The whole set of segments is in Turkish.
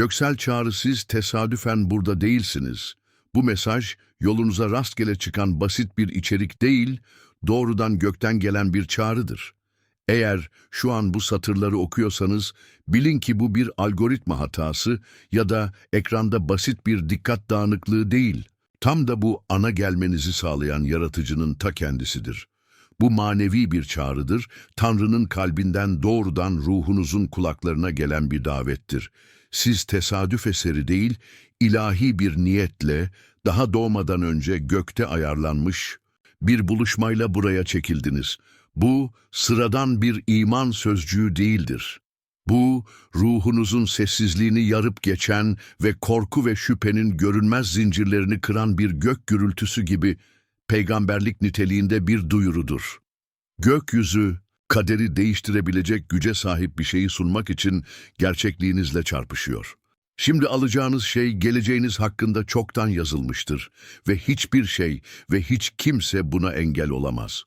Göksel çağrı siz tesadüfen burada değilsiniz. Bu mesaj yolunuza rastgele çıkan basit bir içerik değil, doğrudan gökten gelen bir çağrıdır. Eğer şu an bu satırları okuyorsanız bilin ki bu bir algoritma hatası ya da ekranda basit bir dikkat dağınıklığı değil. Tam da bu ana gelmenizi sağlayan yaratıcının ta kendisidir. Bu manevi bir çağrıdır, Tanrı'nın kalbinden doğrudan ruhunuzun kulaklarına gelen bir davettir. Siz tesadüf eseri değil, ilahi bir niyetle, daha doğmadan önce gökte ayarlanmış bir buluşmayla buraya çekildiniz. Bu sıradan bir iman sözcüğü değildir. Bu, ruhunuzun sessizliğini yarıp geçen ve korku ve şüphenin görünmez zincirlerini kıran bir gök gürültüsü gibi peygamberlik niteliğinde bir duyurudur. Gökyüzü, kaderi değiştirebilecek güce sahip bir şeyi sunmak için gerçekliğinizle çarpışıyor. Şimdi alacağınız şey geleceğiniz hakkında çoktan yazılmıştır ve hiçbir şey ve hiç kimse buna engel olamaz.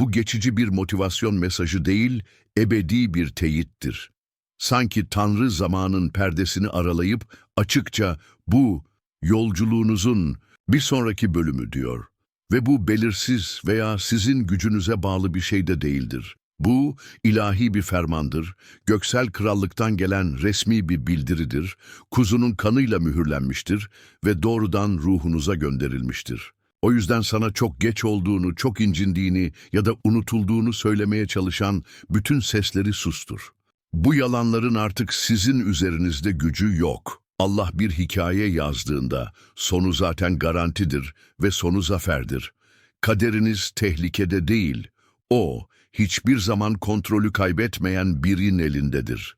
Bu geçici bir motivasyon mesajı değil, ebedi bir teyittir. Sanki Tanrı zamanın perdesini aralayıp açıkça bu yolculuğunuzun bir sonraki bölümü diyor. Ve bu belirsiz veya sizin gücünüze bağlı bir şey de değildir. Bu ilahi bir fermandır, göksel krallıktan gelen resmi bir bildiridir, kuzunun kanıyla mühürlenmiştir ve doğrudan ruhunuza gönderilmiştir. O yüzden sana çok geç olduğunu, çok incindiğini ya da unutulduğunu söylemeye çalışan bütün sesleri sustur. Bu yalanların artık sizin üzerinizde gücü yok. Allah bir hikaye yazdığında sonu zaten garantidir ve sonu zaferdir. Kaderiniz tehlikede değil. O, hiçbir zaman kontrolü kaybetmeyen birin elindedir.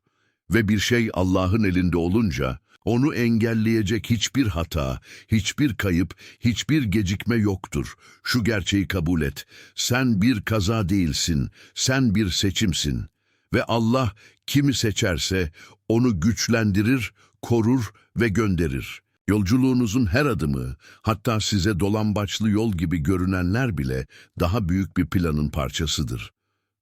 Ve bir şey Allah'ın elinde olunca, onu engelleyecek hiçbir hata, hiçbir kayıp, hiçbir gecikme yoktur. Şu gerçeği kabul et. Sen bir kaza değilsin, sen bir seçimsin. Ve Allah kimi seçerse onu güçlendirir, korur ve gönderir. Yolculuğunuzun her adımı, hatta size dolambaçlı yol gibi görünenler bile daha büyük bir planın parçasıdır.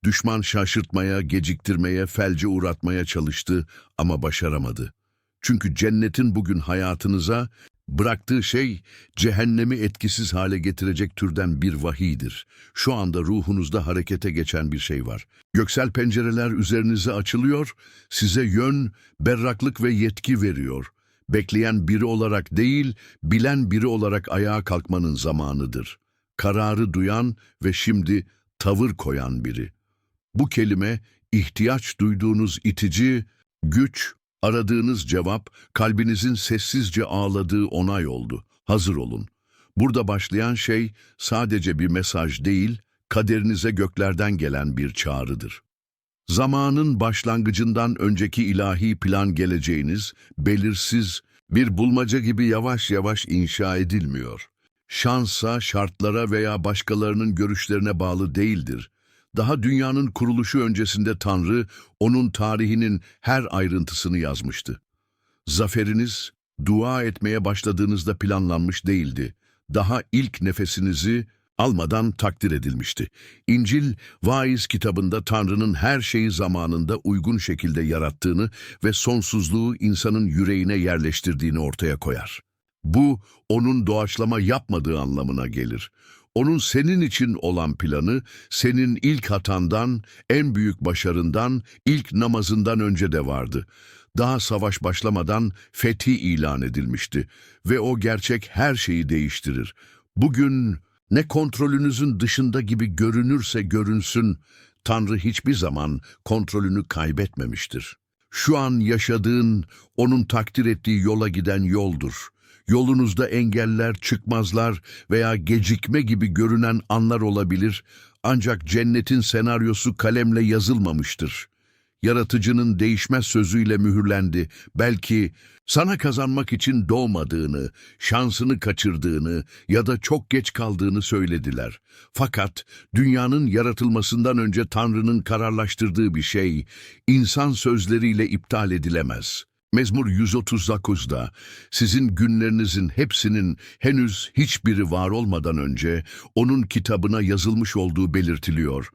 Düşman şaşırtmaya, geciktirmeye, felce uğratmaya çalıştı ama başaramadı. Çünkü cennetin bugün hayatınıza bıraktığı şey cehennemi etkisiz hale getirecek türden bir vahiydir. Şu anda ruhunuzda harekete geçen bir şey var. Göksel pencereler üzerinize açılıyor, size yön, berraklık ve yetki veriyor. Bekleyen biri olarak değil, bilen biri olarak ayağa kalkmanın zamanıdır. Kararı duyan ve şimdi tavır koyan biri. Bu kelime ihtiyaç duyduğunuz itici, güç, aradığınız cevap, kalbinizin sessizce ağladığı onay oldu. Hazır olun. Burada başlayan şey sadece bir mesaj değil, kaderinize göklerden gelen bir çağrıdır. Zamanın başlangıcından önceki ilahi plan geleceğiniz, belirsiz, bir bulmaca gibi yavaş yavaş inşa edilmiyor. Şansa, şartlara veya başkalarının görüşlerine bağlı değildir. Daha dünyanın kuruluşu öncesinde Tanrı, onun tarihinin her ayrıntısını yazmıştı. Zaferiniz, dua etmeye başladığınızda planlanmış değildi. Daha ilk nefesinizi almadan takdir edilmişti. İncil, vaiz kitabında Tanrı'nın her şeyi zamanında uygun şekilde yarattığını ve sonsuzluğu insanın yüreğine yerleştirdiğini ortaya koyar. Bu, onun doğaçlama yapmadığı anlamına gelir. Onun senin için olan planı, senin ilk hatandan, en büyük başarından, ilk namazından önce de vardı. Daha savaş başlamadan fethi ilan edilmişti ve o gerçek her şeyi değiştirir. Bugün ne kontrolünüzün dışında gibi görünürse görünsün, Tanrı hiçbir zaman kontrolünü kaybetmemiştir. Şu an yaşadığın, onun takdir ettiği yola giden yoldur. Yolunuzda engeller, çıkmazlar veya gecikme gibi görünen anlar olabilir, ancak cennetin senaryosu kalemle yazılmamıştır. Yaratıcının değişmez sözüyle mühürlendi. Belki sana kazanmak için doğmadığını, şansını kaçırdığını ya da çok geç kaldığını söylediler. Fakat dünyanın yaratılmasından önce Tanrı'nın kararlaştırdığı bir şey, insan sözleriyle iptal edilemez. Mezmur 139'da sizin günlerinizin hepsinin henüz hiçbiri var olmadan önce onun kitabına yazılmış olduğu belirtiliyor.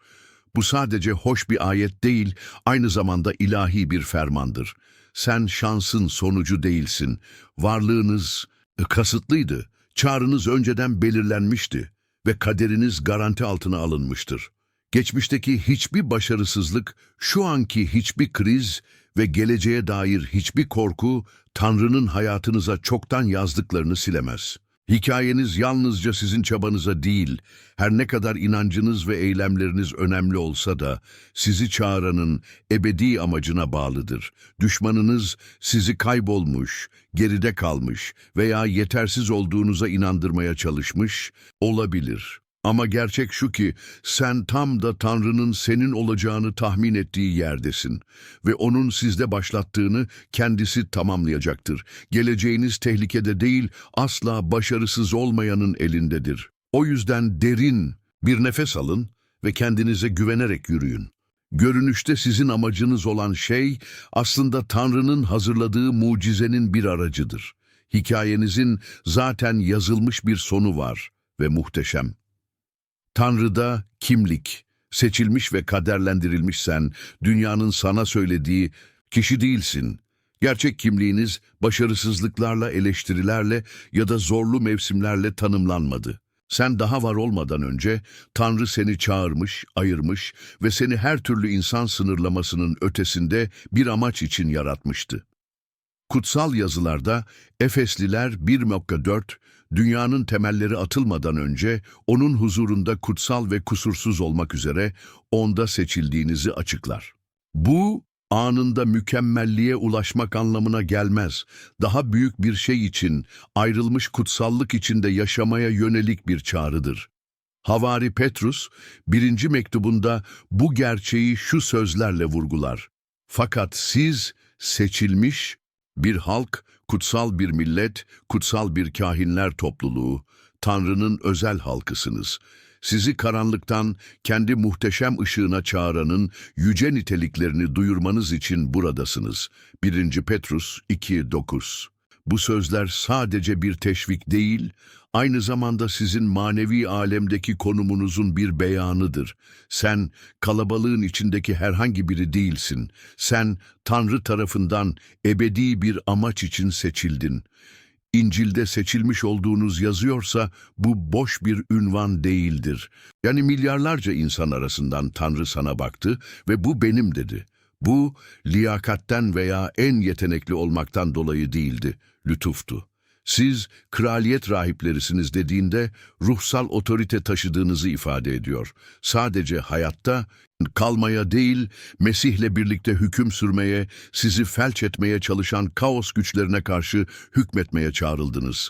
Bu sadece hoş bir ayet değil, aynı zamanda ilahi bir fermandır. Sen şansın sonucu değilsin. Varlığınız kasıtlıydı. Çağrınız önceden belirlenmişti ve kaderiniz garanti altına alınmıştır. Geçmişteki hiçbir başarısızlık, şu anki hiçbir kriz ve geleceğe dair hiçbir korku Tanrı'nın hayatınıza çoktan yazdıklarını silemez. Hikayeniz yalnızca sizin çabanıza değil, her ne kadar inancınız ve eylemleriniz önemli olsa da sizi çağıranın ebedi amacına bağlıdır. Düşmanınız sizi kaybolmuş, geride kalmış veya yetersiz olduğunuza inandırmaya çalışmış olabilir. Ama gerçek şu ki sen tam da Tanrı'nın senin olacağını tahmin ettiği yerdesin ve onun sizde başlattığını kendisi tamamlayacaktır. Geleceğiniz tehlikede değil, asla başarısız olmayanın elindedir. O yüzden derin bir nefes alın ve kendinize güvenerek yürüyün. Görünüşte sizin amacınız olan şey aslında Tanrı'nın hazırladığı mucizenin bir aracıdır. Hikayenizin zaten yazılmış bir sonu var ve muhteşem. Tanrı'da kimlik, seçilmiş ve kaderlendirilmişsen, dünyanın sana söylediği kişi değilsin. Gerçek kimliğiniz başarısızlıklarla, eleştirilerle ya da zorlu mevsimlerle tanımlanmadı. Sen daha var olmadan önce Tanrı seni çağırmış, ayırmış ve seni her türlü insan sınırlamasının ötesinde bir amaç için yaratmıştı. Kutsal yazılarda Efesliler 1.4 dünyanın temelleri atılmadan önce onun huzurunda kutsal ve kusursuz olmak üzere onda seçildiğinizi açıklar. Bu anında mükemmelliğe ulaşmak anlamına gelmez. Daha büyük bir şey için, ayrılmış kutsallık içinde yaşamaya yönelik bir çağrıdır. Havari Petrus, birinci mektubunda bu gerçeği şu sözlerle vurgular. Fakat siz seçilmiş, bir halk, kutsal bir millet, kutsal bir kahinler topluluğu, Tanrı'nın özel halkısınız. Sizi karanlıktan kendi muhteşem ışığına çağıranın yüce niteliklerini duyurmanız için buradasınız. 1. Petrus 2.9 Bu sözler sadece bir teşvik değil, aynı zamanda sizin manevi alemdeki konumunuzun bir beyanıdır. Sen kalabalığın içindeki herhangi biri değilsin. Sen Tanrı tarafından ebedi bir amaç için seçildin. İncil'de seçilmiş olduğunuz yazıyorsa bu boş bir ünvan değildir. Yani milyarlarca insan arasından Tanrı sana baktı ve bu benim dedi. Bu liyakatten veya en yetenekli olmaktan dolayı değildi, lütuftu. Siz kraliyet rahiplerisiniz dediğinde ruhsal otorite taşıdığınızı ifade ediyor. Sadece hayatta kalmaya değil, Mesih'le birlikte hüküm sürmeye, sizi felç etmeye çalışan kaos güçlerine karşı hükmetmeye çağrıldınız.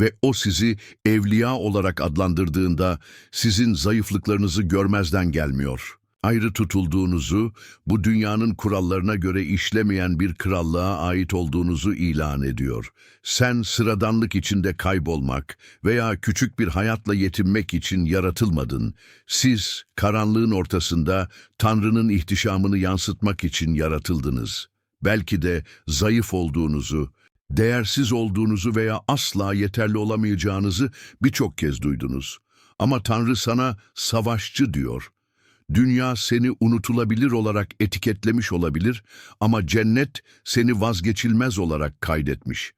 Ve o sizi evliya olarak adlandırdığında sizin zayıflıklarınızı görmezden gelmiyor. Ayrı tutulduğunuzu, bu dünyanın kurallarına göre işlemeyen bir krallığa ait olduğunuzu ilan ediyor. Sen sıradanlık içinde kaybolmak veya küçük bir hayatla yetinmek için yaratılmadın. Siz karanlığın ortasında Tanrı'nın ihtişamını yansıtmak için yaratıldınız. Belki de zayıf olduğunuzu, değersiz olduğunuzu veya asla yeterli olamayacağınızı birçok kez duydunuz. Ama Tanrı sana savaşçı diyor. Dünya seni unutulabilir olarak etiketlemiş olabilir ama cennet seni vazgeçilmez olarak kaydetmiş.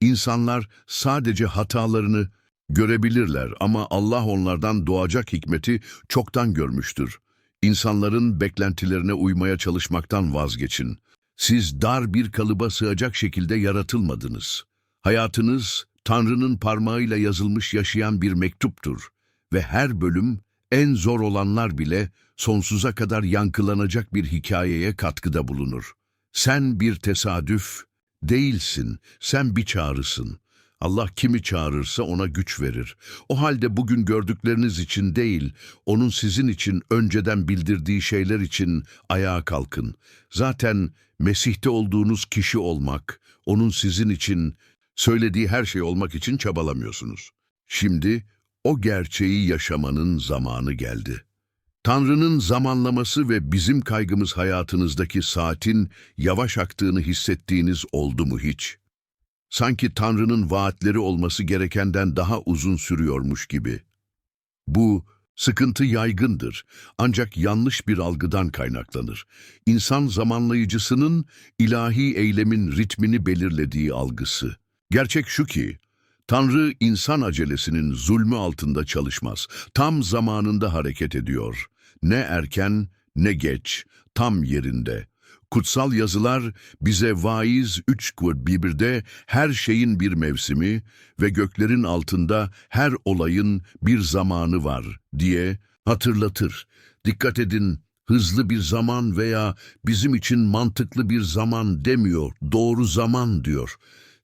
İnsanlar sadece hatalarını görebilirler ama Allah onlardan doğacak hikmeti çoktan görmüştür. İnsanların beklentilerine uymaya çalışmaktan vazgeçin. Siz dar bir kalıba sığacak şekilde yaratılmadınız. Hayatınız Tanrı'nın parmağıyla yazılmış yaşayan bir mektuptur ve her bölüm en zor olanlar bile sonsuza kadar yankılanacak bir hikayeye katkıda bulunur. Sen bir tesadüf değilsin, sen bir çağrısın. Allah kimi çağırırsa ona güç verir. O halde bugün gördükleriniz için değil, onun sizin için önceden bildirdiği şeyler için ayağa kalkın. Zaten Mesih'te olduğunuz kişi olmak, onun sizin için söylediği her şey olmak için çabalamıyorsunuz. Şimdi o gerçeği yaşamanın zamanı geldi. Tanrı'nın zamanlaması ve bizim kaygımız hayatınızdaki saatin yavaş aktığını hissettiğiniz oldu mu hiç? Sanki Tanrı'nın vaatleri olması gerekenden daha uzun sürüyormuş gibi. Bu Sıkıntı yaygındır ancak yanlış bir algıdan kaynaklanır. İnsan zamanlayıcısının ilahi eylemin ritmini belirlediği algısı. Gerçek şu ki, Tanrı insan acelesinin zulmü altında çalışmaz. Tam zamanında hareket ediyor. Ne erken ne geç, tam yerinde. Kutsal yazılar bize vaiz 3 birde her şeyin bir mevsimi ve göklerin altında her olayın bir zamanı var diye hatırlatır. Dikkat edin hızlı bir zaman veya bizim için mantıklı bir zaman demiyor, doğru zaman diyor.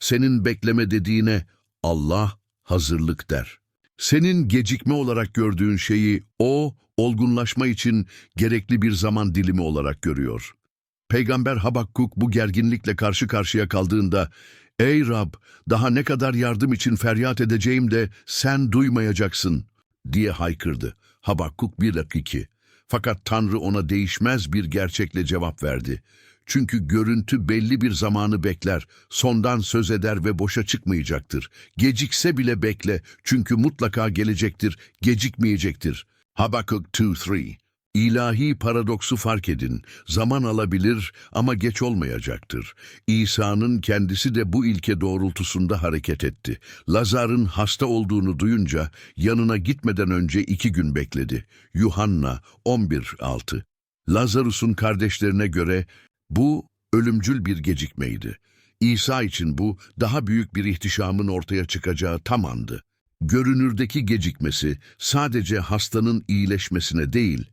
Senin bekleme dediğine Allah hazırlık der. Senin gecikme olarak gördüğün şeyi o olgunlaşma için gerekli bir zaman dilimi olarak görüyor. Peygamber Habakkuk bu gerginlikle karşı karşıya kaldığında ''Ey Rab, daha ne kadar yardım için feryat edeceğim de sen duymayacaksın.'' diye haykırdı. Habakkuk 1-2 Fakat Tanrı ona değişmez bir gerçekle cevap verdi. Çünkü görüntü belli bir zamanı bekler, sondan söz eder ve boşa çıkmayacaktır. Gecikse bile bekle, çünkü mutlaka gelecektir, gecikmeyecektir. Habakuk 2-3 İlahi paradoksu fark edin. Zaman alabilir ama geç olmayacaktır. İsa'nın kendisi de bu ilke doğrultusunda hareket etti. Lazar'ın hasta olduğunu duyunca yanına gitmeden önce iki gün bekledi. Yuhanna 11.6 Lazarus'un kardeşlerine göre bu ölümcül bir gecikmeydi. İsa için bu daha büyük bir ihtişamın ortaya çıkacağı tam andı. Görünürdeki gecikmesi sadece hastanın iyileşmesine değil,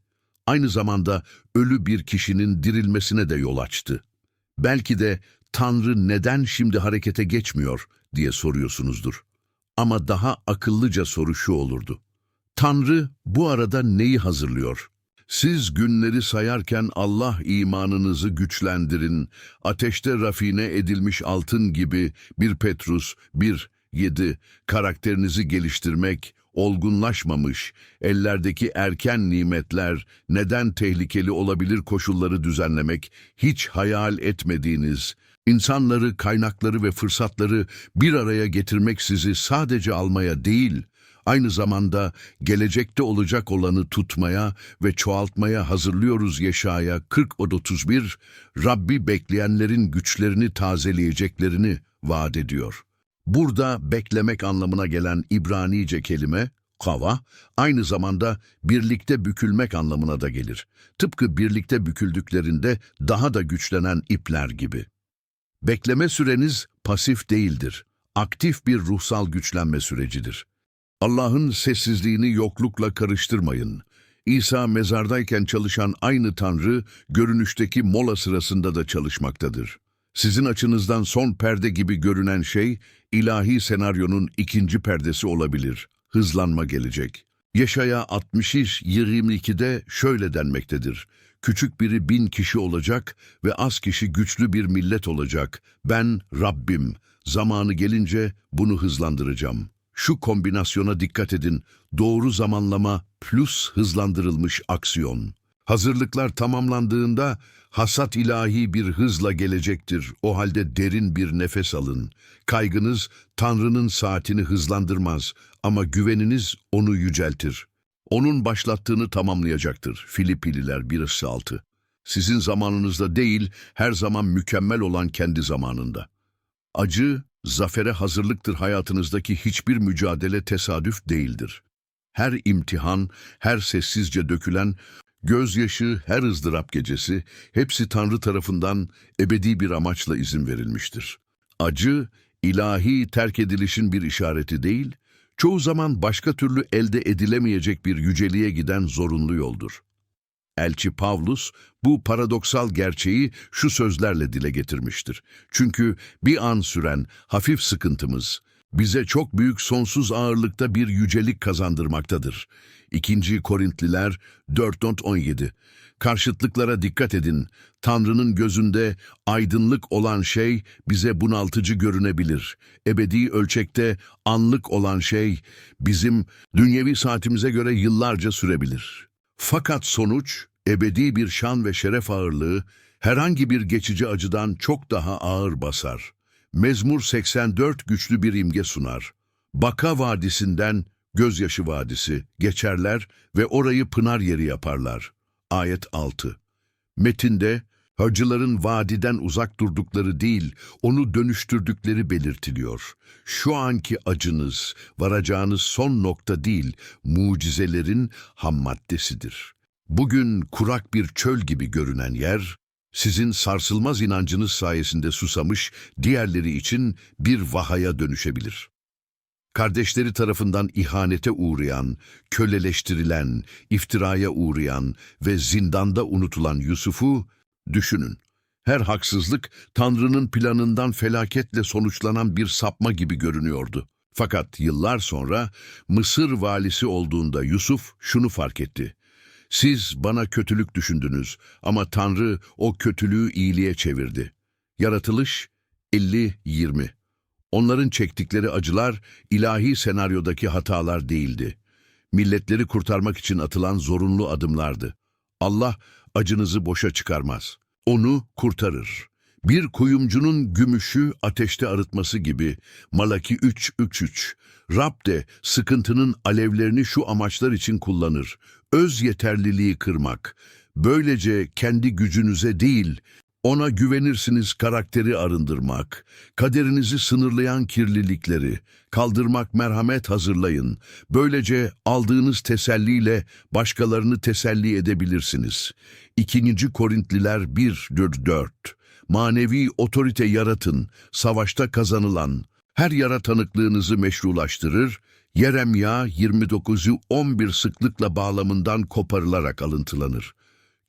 aynı zamanda ölü bir kişinin dirilmesine de yol açtı. Belki de Tanrı neden şimdi harekete geçmiyor diye soruyorsunuzdur. Ama daha akıllıca soru şu olurdu. Tanrı bu arada neyi hazırlıyor? Siz günleri sayarken Allah imanınızı güçlendirin, ateşte rafine edilmiş altın gibi bir Petrus, bir yedi, karakterinizi geliştirmek, olgunlaşmamış, ellerdeki erken nimetler, neden tehlikeli olabilir koşulları düzenlemek, hiç hayal etmediğiniz, insanları, kaynakları ve fırsatları bir araya getirmek sizi sadece almaya değil, aynı zamanda gelecekte olacak olanı tutmaya ve çoğaltmaya hazırlıyoruz Yeşaya 40-31, Rabbi bekleyenlerin güçlerini tazeleyeceklerini vaat ediyor. Burada beklemek anlamına gelen İbranice kelime, kava, aynı zamanda birlikte bükülmek anlamına da gelir. Tıpkı birlikte büküldüklerinde daha da güçlenen ipler gibi. Bekleme süreniz pasif değildir. Aktif bir ruhsal güçlenme sürecidir. Allah'ın sessizliğini yoklukla karıştırmayın. İsa mezardayken çalışan aynı Tanrı, görünüşteki mola sırasında da çalışmaktadır. Sizin açınızdan son perde gibi görünen şey, ilahi senaryonun ikinci perdesi olabilir. Hızlanma gelecek. Yaşaya 60-22'de şöyle denmektedir. Küçük biri bin kişi olacak ve az kişi güçlü bir millet olacak. Ben Rabbim. Zamanı gelince bunu hızlandıracağım. Şu kombinasyona dikkat edin. Doğru zamanlama plus hızlandırılmış aksiyon. Hazırlıklar tamamlandığında hasat ilahi bir hızla gelecektir. O halde derin bir nefes alın. Kaygınız Tanrı'nın saatini hızlandırmaz ama güveniniz onu yüceltir. Onun başlattığını tamamlayacaktır. Filipililer 1.6 Sizin zamanınızda değil, her zaman mükemmel olan kendi zamanında. Acı, zafere hazırlıktır hayatınızdaki hiçbir mücadele tesadüf değildir. Her imtihan, her sessizce dökülen, gözyaşı, her ızdırap gecesi, hepsi Tanrı tarafından ebedi bir amaçla izin verilmiştir. Acı, ilahi terk edilişin bir işareti değil, çoğu zaman başka türlü elde edilemeyecek bir yüceliğe giden zorunlu yoldur. Elçi Pavlus bu paradoksal gerçeği şu sözlerle dile getirmiştir. Çünkü bir an süren hafif sıkıntımız bize çok büyük sonsuz ağırlıkta bir yücelik kazandırmaktadır. 2. Korintliler 4.17 Karşıtlıklara dikkat edin. Tanrı'nın gözünde aydınlık olan şey bize bunaltıcı görünebilir. Ebedi ölçekte anlık olan şey bizim dünyevi saatimize göre yıllarca sürebilir. Fakat sonuç, ebedi bir şan ve şeref ağırlığı herhangi bir geçici acıdan çok daha ağır basar. Mezmur 84 güçlü bir imge sunar. Baka Vadisi'nden Gözyaşı Vadisi, geçerler ve orayı pınar yeri yaparlar. Ayet 6 Metinde, hacıların vadiden uzak durdukları değil, onu dönüştürdükleri belirtiliyor. Şu anki acınız, varacağınız son nokta değil, mucizelerin ham maddesidir. Bugün kurak bir çöl gibi görünen yer, sizin sarsılmaz inancınız sayesinde susamış, diğerleri için bir vahaya dönüşebilir. Kardeşleri tarafından ihanete uğrayan, köleleştirilen, iftiraya uğrayan ve zindanda unutulan Yusuf'u düşünün. Her haksızlık Tanrı'nın planından felaketle sonuçlanan bir sapma gibi görünüyordu. Fakat yıllar sonra Mısır valisi olduğunda Yusuf şunu fark etti. Siz bana kötülük düşündünüz ama Tanrı o kötülüğü iyiliğe çevirdi. Yaratılış 50-20 Onların çektikleri acılar ilahi senaryodaki hatalar değildi. Milletleri kurtarmak için atılan zorunlu adımlardı. Allah acınızı boşa çıkarmaz. Onu kurtarır. Bir kuyumcunun gümüşü ateşte arıtması gibi Malaki 3.3.3 Rab de sıkıntının alevlerini şu amaçlar için kullanır. Öz yeterliliği kırmak. Böylece kendi gücünüze değil, ona güvenirsiniz karakteri arındırmak, kaderinizi sınırlayan kirlilikleri, kaldırmak merhamet hazırlayın. Böylece aldığınız teselliyle başkalarını teselli edebilirsiniz. 2. Korintliler 1-4 Manevi otorite yaratın, savaşta kazanılan, her yara tanıklığınızı meşrulaştırır, Yeremya 29'u 11 sıklıkla bağlamından koparılarak alıntılanır.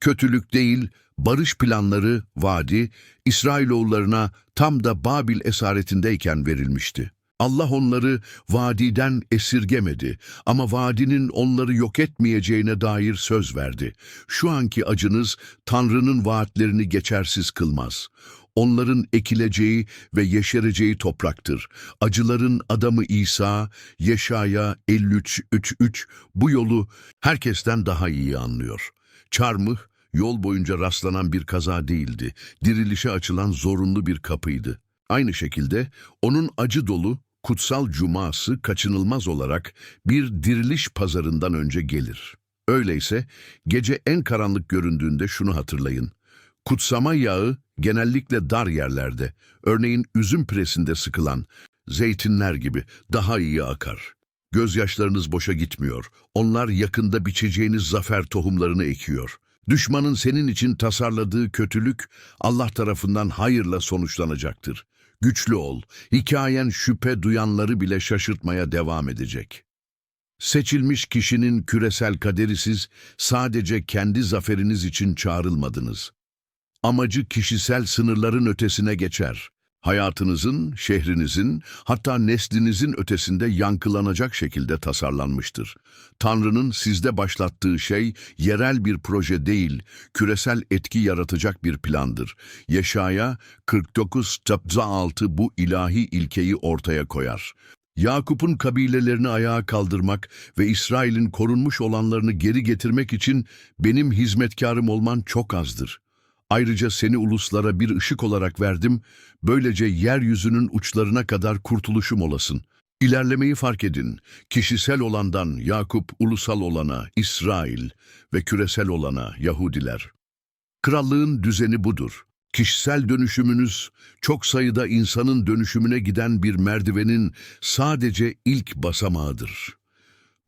Kötülük değil, barış planları, vaadi, İsrailoğullarına tam da Babil esaretindeyken verilmişti. Allah onları vadiden esirgemedi ama vadinin onları yok etmeyeceğine dair söz verdi. Şu anki acınız Tanrı'nın vaatlerini geçersiz kılmaz. Onların ekileceği ve yeşereceği topraktır. Acıların adamı İsa, Yeşaya 53.3.3 bu yolu herkesten daha iyi anlıyor. Çarmıh, yol boyunca rastlanan bir kaza değildi. Dirilişe açılan zorunlu bir kapıydı. Aynı şekilde onun acı dolu, kutsal cuması kaçınılmaz olarak bir diriliş pazarından önce gelir. Öyleyse gece en karanlık göründüğünde şunu hatırlayın. Kutsama yağı genellikle dar yerlerde, örneğin üzüm presinde sıkılan, zeytinler gibi daha iyi akar. Gözyaşlarınız boşa gitmiyor. Onlar yakında biçeceğiniz zafer tohumlarını ekiyor. Düşmanın senin için tasarladığı kötülük Allah tarafından hayırla sonuçlanacaktır. Güçlü ol, hikayen şüphe duyanları bile şaşırtmaya devam edecek. Seçilmiş kişinin küresel kaderi siz sadece kendi zaferiniz için çağrılmadınız. Amacı kişisel sınırların ötesine geçer. Hayatınızın, şehrinizin, hatta neslinizin ötesinde yankılanacak şekilde tasarlanmıştır. Tanrı'nın sizde başlattığı şey yerel bir proje değil, küresel etki yaratacak bir plandır. Yeşaya 49 tabza 6 bu ilahi ilkeyi ortaya koyar. Yakup'un kabilelerini ayağa kaldırmak ve İsrail'in korunmuş olanlarını geri getirmek için benim hizmetkarım olman çok azdır. Ayrıca seni uluslara bir ışık olarak verdim, böylece yeryüzünün uçlarına kadar kurtuluşum olasın. İlerlemeyi fark edin, kişisel olandan Yakup ulusal olana İsrail ve küresel olana Yahudiler. Krallığın düzeni budur. Kişisel dönüşümünüz, çok sayıda insanın dönüşümüne giden bir merdivenin sadece ilk basamağıdır.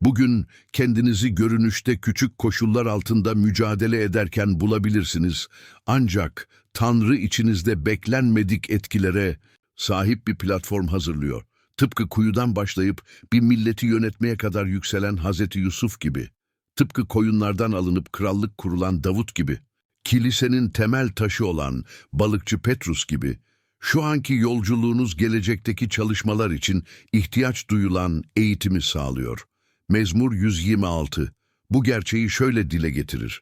Bugün kendinizi görünüşte küçük koşullar altında mücadele ederken bulabilirsiniz. Ancak Tanrı içinizde beklenmedik etkilere sahip bir platform hazırlıyor. Tıpkı kuyudan başlayıp bir milleti yönetmeye kadar yükselen Hazreti Yusuf gibi. Tıpkı koyunlardan alınıp krallık kurulan Davut gibi. Kilisenin temel taşı olan balıkçı Petrus gibi. Şu anki yolculuğunuz gelecekteki çalışmalar için ihtiyaç duyulan eğitimi sağlıyor. Mezmur 126 bu gerçeği şöyle dile getirir.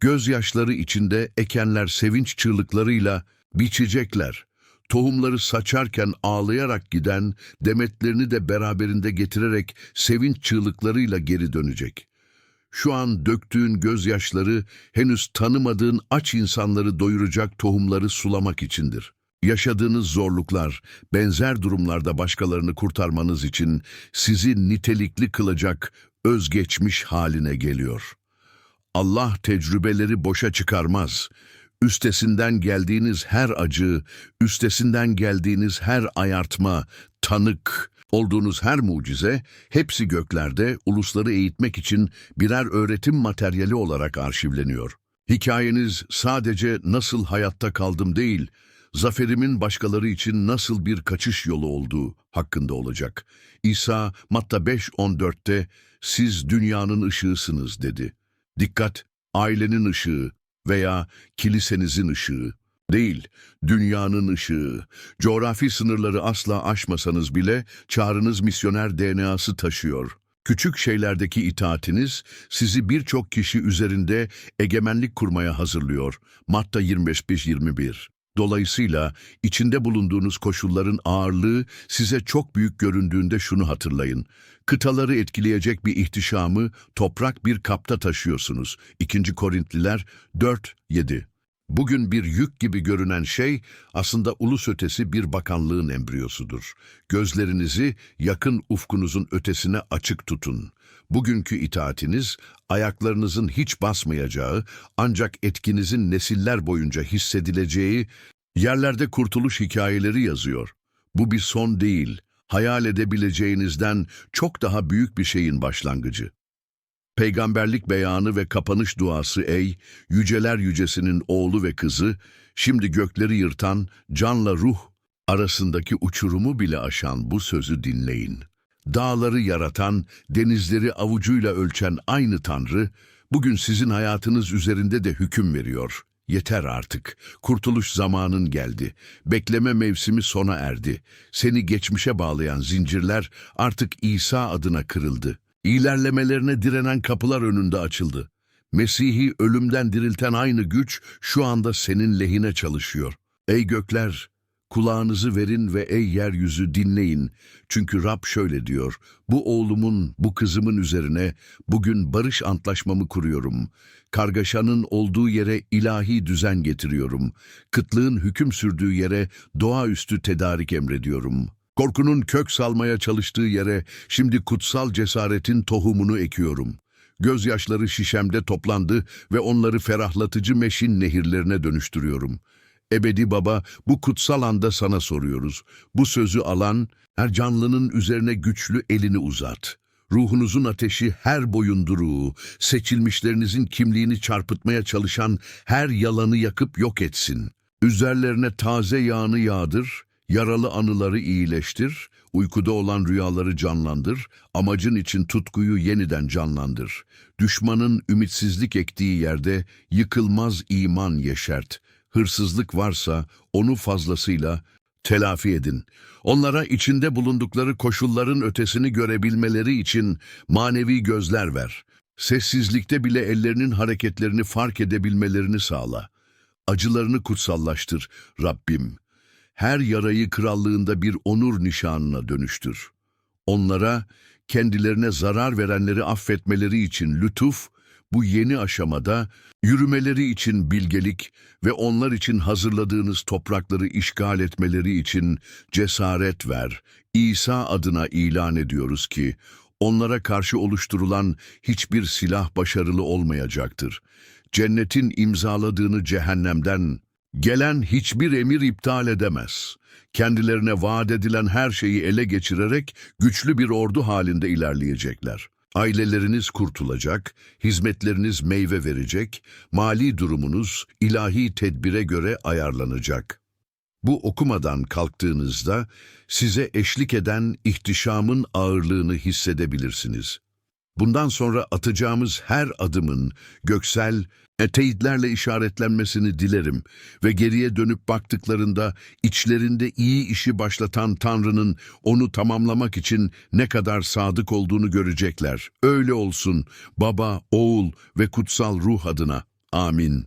Gözyaşları içinde ekenler sevinç çığlıklarıyla biçecekler. Tohumları saçarken ağlayarak giden, demetlerini de beraberinde getirerek sevinç çığlıklarıyla geri dönecek. Şu an döktüğün gözyaşları henüz tanımadığın aç insanları doyuracak tohumları sulamak içindir. Yaşadığınız zorluklar, benzer durumlarda başkalarını kurtarmanız için sizi nitelikli kılacak özgeçmiş haline geliyor. Allah tecrübeleri boşa çıkarmaz. Üstesinden geldiğiniz her acı, üstesinden geldiğiniz her ayartma, tanık, olduğunuz her mucize, hepsi göklerde ulusları eğitmek için birer öğretim materyali olarak arşivleniyor. Hikayeniz sadece nasıl hayatta kaldım değil, zaferimin başkaları için nasıl bir kaçış yolu olduğu hakkında olacak. İsa Matta 5.14'te siz dünyanın ışığısınız dedi. Dikkat, ailenin ışığı veya kilisenizin ışığı değil, dünyanın ışığı. Coğrafi sınırları asla aşmasanız bile çağrınız misyoner DNA'sı taşıyor. Küçük şeylerdeki itaatiniz sizi birçok kişi üzerinde egemenlik kurmaya hazırlıyor. Matta 25-21 Dolayısıyla içinde bulunduğunuz koşulların ağırlığı size çok büyük göründüğünde şunu hatırlayın. Kıtaları etkileyecek bir ihtişamı toprak bir kapta taşıyorsunuz. 2. Korintliler 4-7 Bugün bir yük gibi görünen şey aslında ulus ötesi bir bakanlığın embriyosudur. Gözlerinizi yakın ufkunuzun ötesine açık tutun. Bugünkü itaatiniz ayaklarınızın hiç basmayacağı ancak etkinizin nesiller boyunca hissedileceği yerlerde kurtuluş hikayeleri yazıyor. Bu bir son değil, hayal edebileceğinizden çok daha büyük bir şeyin başlangıcı. Peygamberlik beyanı ve kapanış duası ey, yüceler yücesinin oğlu ve kızı, şimdi gökleri yırtan, canla ruh arasındaki uçurumu bile aşan bu sözü dinleyin. Dağları yaratan, denizleri avucuyla ölçen aynı Tanrı, bugün sizin hayatınız üzerinde de hüküm veriyor. Yeter artık. Kurtuluş zamanın geldi. Bekleme mevsimi sona erdi. Seni geçmişe bağlayan zincirler artık İsa adına kırıldı. İlerlemelerine direnen kapılar önünde açıldı. Mesih'i ölümden dirilten aynı güç şu anda senin lehine çalışıyor. Ey gökler, kulağınızı verin ve ey yeryüzü dinleyin. Çünkü Rab şöyle diyor, bu oğlumun, bu kızımın üzerine bugün barış antlaşmamı kuruyorum. Kargaşanın olduğu yere ilahi düzen getiriyorum. Kıtlığın hüküm sürdüğü yere doğaüstü tedarik emrediyorum.'' Korkunun kök salmaya çalıştığı yere şimdi kutsal cesaretin tohumunu ekiyorum. Gözyaşları şişemde toplandı ve onları ferahlatıcı meşin nehirlerine dönüştürüyorum. Ebedi Baba, bu kutsal anda sana soruyoruz. Bu sözü alan, her canlının üzerine güçlü elini uzat. Ruhunuzun ateşi her boyunduruğu, seçilmişlerinizin kimliğini çarpıtmaya çalışan her yalanı yakıp yok etsin. Üzerlerine taze yağını yağdır, Yaralı anıları iyileştir, uykuda olan rüyaları canlandır, amacın için tutkuyu yeniden canlandır. Düşmanın ümitsizlik ektiği yerde yıkılmaz iman yeşert. Hırsızlık varsa onu fazlasıyla telafi edin. Onlara içinde bulundukları koşulların ötesini görebilmeleri için manevi gözler ver. Sessizlikte bile ellerinin hareketlerini fark edebilmelerini sağla. Acılarını kutsallaştır Rabbim her yarayı krallığında bir onur nişanına dönüştür. Onlara kendilerine zarar verenleri affetmeleri için lütuf, bu yeni aşamada yürümeleri için bilgelik ve onlar için hazırladığınız toprakları işgal etmeleri için cesaret ver. İsa adına ilan ediyoruz ki onlara karşı oluşturulan hiçbir silah başarılı olmayacaktır. Cennetin imzaladığını cehennemden Gelen hiçbir emir iptal edemez. Kendilerine vaat edilen her şeyi ele geçirerek güçlü bir ordu halinde ilerleyecekler. Aileleriniz kurtulacak, hizmetleriniz meyve verecek, mali durumunuz ilahi tedbire göre ayarlanacak. Bu okumadan kalktığınızda size eşlik eden ihtişamın ağırlığını hissedebilirsiniz. Bundan sonra atacağımız her adımın göksel teyitlerle işaretlenmesini dilerim ve geriye dönüp baktıklarında içlerinde iyi işi başlatan Tanrı'nın onu tamamlamak için ne kadar sadık olduğunu görecekler. Öyle olsun Baba, Oğul ve Kutsal Ruh adına. Amin.